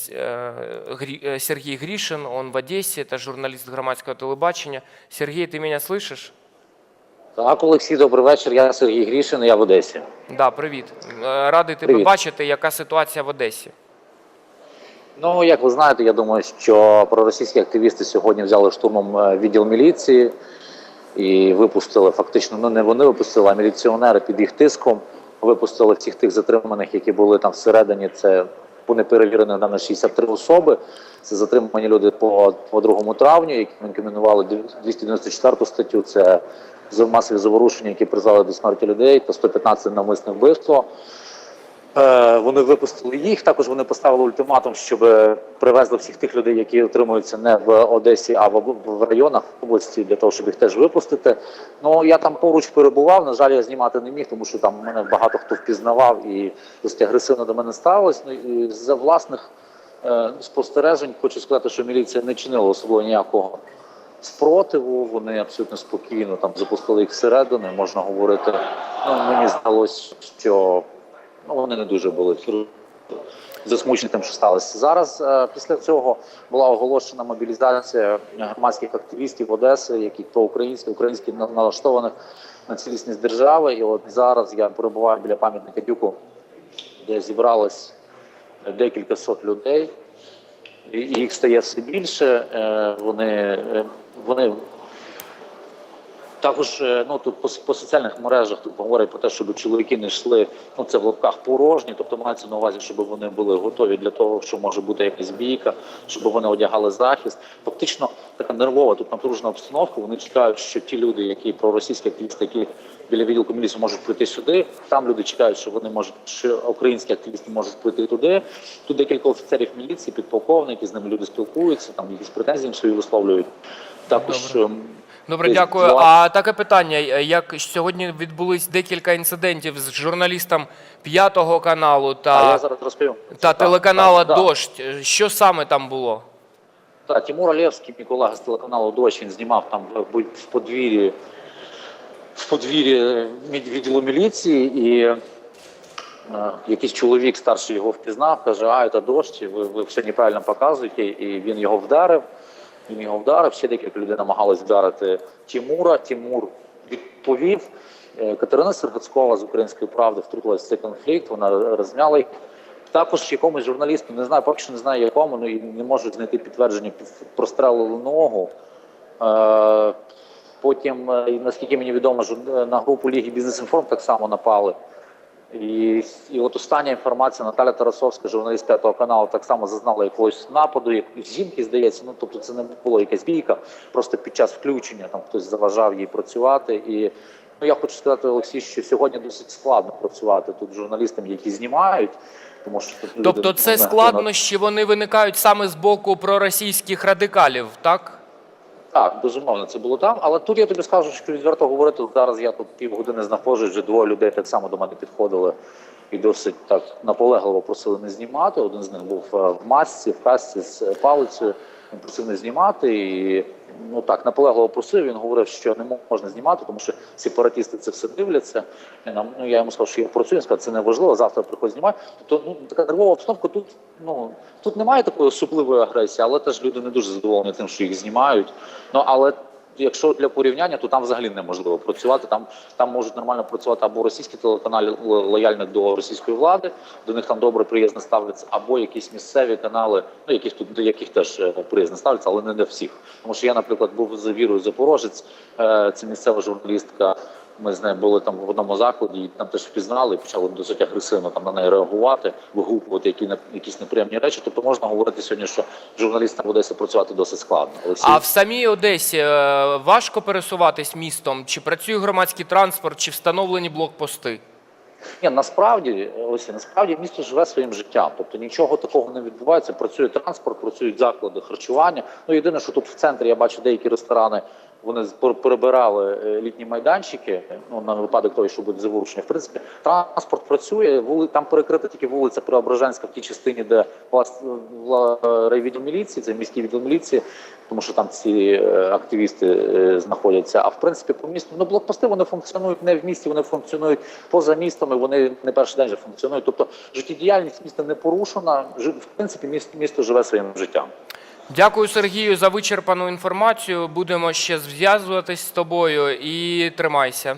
С- э, Гри- э, Сергей Гришин, он в Одессе, это журналист громадского телебачення. Сергей, ты меня слышишь? Так, Олексій, добрий вечір. Я Сергій Грішин, я в Одесі. Да, привіт. Е, Радий тебе Привіт. бачити. Яка ситуація в Одесі? Ну, як ви знаєте, я думаю, що проросійські активісти сьогодні взяли штурмом е, відділ міліції і випустили фактично, ну не вони випустили, а міліціонери під їх тиском випустили всіх тих затриманих, які були там всередині. Це по неперевірених даних 63 особи. Це затримані люди по, по 2 травню, які інкримінували 294 статтю. Це масові заворушення, які призвели до смерті людей, та 115 навмисне вбивство. Е, Вони випустили їх. Також вони поставили ультиматум, щоб привезли всіх тих людей, які утримуються не в Одесі, а в, об- в районах області, для того, щоб їх теж випустити. Ну я там поруч перебував. На жаль, я знімати не міг, тому що там мене багато хто впізнавав і досить агресивно до мене ставилось. Ну і за власних е, спостережень хочу сказати, що міліція не чинила особливо ніякого спротиву. Вони абсолютно спокійно там запустили їх всередини. Можна говорити. Ну мені здалося, що ну, вони не дуже були засмучені тим, що сталося. Зараз е, після цього була оголошена мобілізація громадських активістів Одеси, які проукраїнські, українські на- налаштованих на цілісність держави. І от зараз я перебуваю біля пам'ятника Дюку, де зібралось декілька сот людей. І їх стає все більше. Е, Вони, е, вони також е, ну тут по, по соціальних мережах тут говорять про те, щоб чоловіки не йшли. Ну це в лапках порожні, тобто мається на увазі, щоб вони були готові для того, що може бути якась бійка, щоб вони одягали захист. Фактично така нервова тут напружена обстановка. Вони чекають, що ті люди, які проросійські активісти, які біля відділку міліції можуть прийти сюди. Там люди чекають, що вони можуть, що українські активісти можуть прийти туди. Тут декілька офіцерів міліції, підполковники, з ними люди спілкуються, там якісь претензії їм свої висловлюють. Також Добре. Добре, дякую. А таке питання: е, як сьогодні відбулись декілька інцидентів з журналістом п'ятого каналу та, та телеканала. Дождь. Що саме там було? Так, Тимур Олєвський, мій колега з телеканалу Дощ, він знімав там в, в подвір'ї в подвір'ї відділу міліції, і е, якийсь чоловік старший його впізнав, каже, а це дощ, ви, ви все неправильно показуєте, і він його вдарив. Він його вдарив, ще декілька людей намагалися вдарити Тимура. Тимур відповів. Е, Катерина Сергацькова з української правди втрутилася в цей конфлікт, вона розмяла їх. Також якомусь журналісту, не знаю, поки що не знаю якому, ну і не можуть знайти підтвердження, прострелили ногу. Е, Потім, е, наскільки мені відомо, на групу Ліги Бізнес-Інформ так само напали. І, і от остання інформація Наталя Тарасовська, журналіст п'ятого каналу, так само зазнала якогось нападу, як жінки, здається. Ну тобто це не було якась бійка, просто під час включення там хтось заважав їй працювати. І ну я хочу сказати, Олексій, що сьогодні досить складно працювати тут журналістам, які знімають. Тому що тут люди, Тобто, це ну, складнощі вони виникають саме з боку проросійських радикалів, так? Так, безумовно, це було там. Але тут я тобі скажу, що відверто говорити, зараз я тут півгодини знаходжусь, вже двоє людей так само до мене підходили і досить так наполегливо просили не знімати. Один з них був е, в масці, в касці з е, палицею. Він не знімати і ну так наполегливо просив. Він говорив, що не можна знімати, тому що сепаратісти це все дивляться. Нам ну я йому сказав, що я працюю. Він сказав, це не важливо. Завтра приходь знімати. Тобто, ну така нервова обстановка. Тут ну тут немає такої особливої агресії, але теж люди не дуже задоволені тим, що їх знімають. Ну але якщо для порівняння, то там взагалі неможливо працювати. Там там можуть нормально працювати або російські телеканали лояльні до російської влади, до них там добре приязно ставляться, або якісь місцеві канали, ну яких тут до яких теж е, приязно ставляться, але не для всіх. Тому що я, наприклад, був з вірою Запорожець, е, це місцева журналістка. Ми з нею були там в одному закладі, і там теж впізнали і почали досить агресивно там на неї реагувати, вигукувати які не- якісь неприємні речі. Тобто можна говорити сьогодні, що журналістам в Одесі працювати досить складно. Олексій. А в самій Одесі е, важко пересуватись містом? Чи працює громадський транспорт, чи встановлені блокпости? Ні, насправді, ось насправді місто живе своїм життям. Тобто нічого такого не відбувається. Працює транспорт, працюють заклади харчування. Ну єдине, що тут в центрі я бачу деякі ресторани. Вони перебирали е, літні майданчики. Ну на випадок того, що буде заворушення. В принципі, транспорт працює. Вули там перекрита тільки вулиця Преображенська в тій частині, де влас- вла- райвідділ міліції, це міський відділ міліції. тому що там ці е, активісти е, знаходяться. А в принципі, по місту ну блокпости вони функціонують не в місті, вони функціонують поза містами. Вони не перший день вже функціонують. Тобто життєдіяльність міста не порушена. В принципі, місто, місто живе своїм життям. Дякую, Сергію, за вичерпану інформацію. Будемо ще зв'язуватись з тобою і тримайся.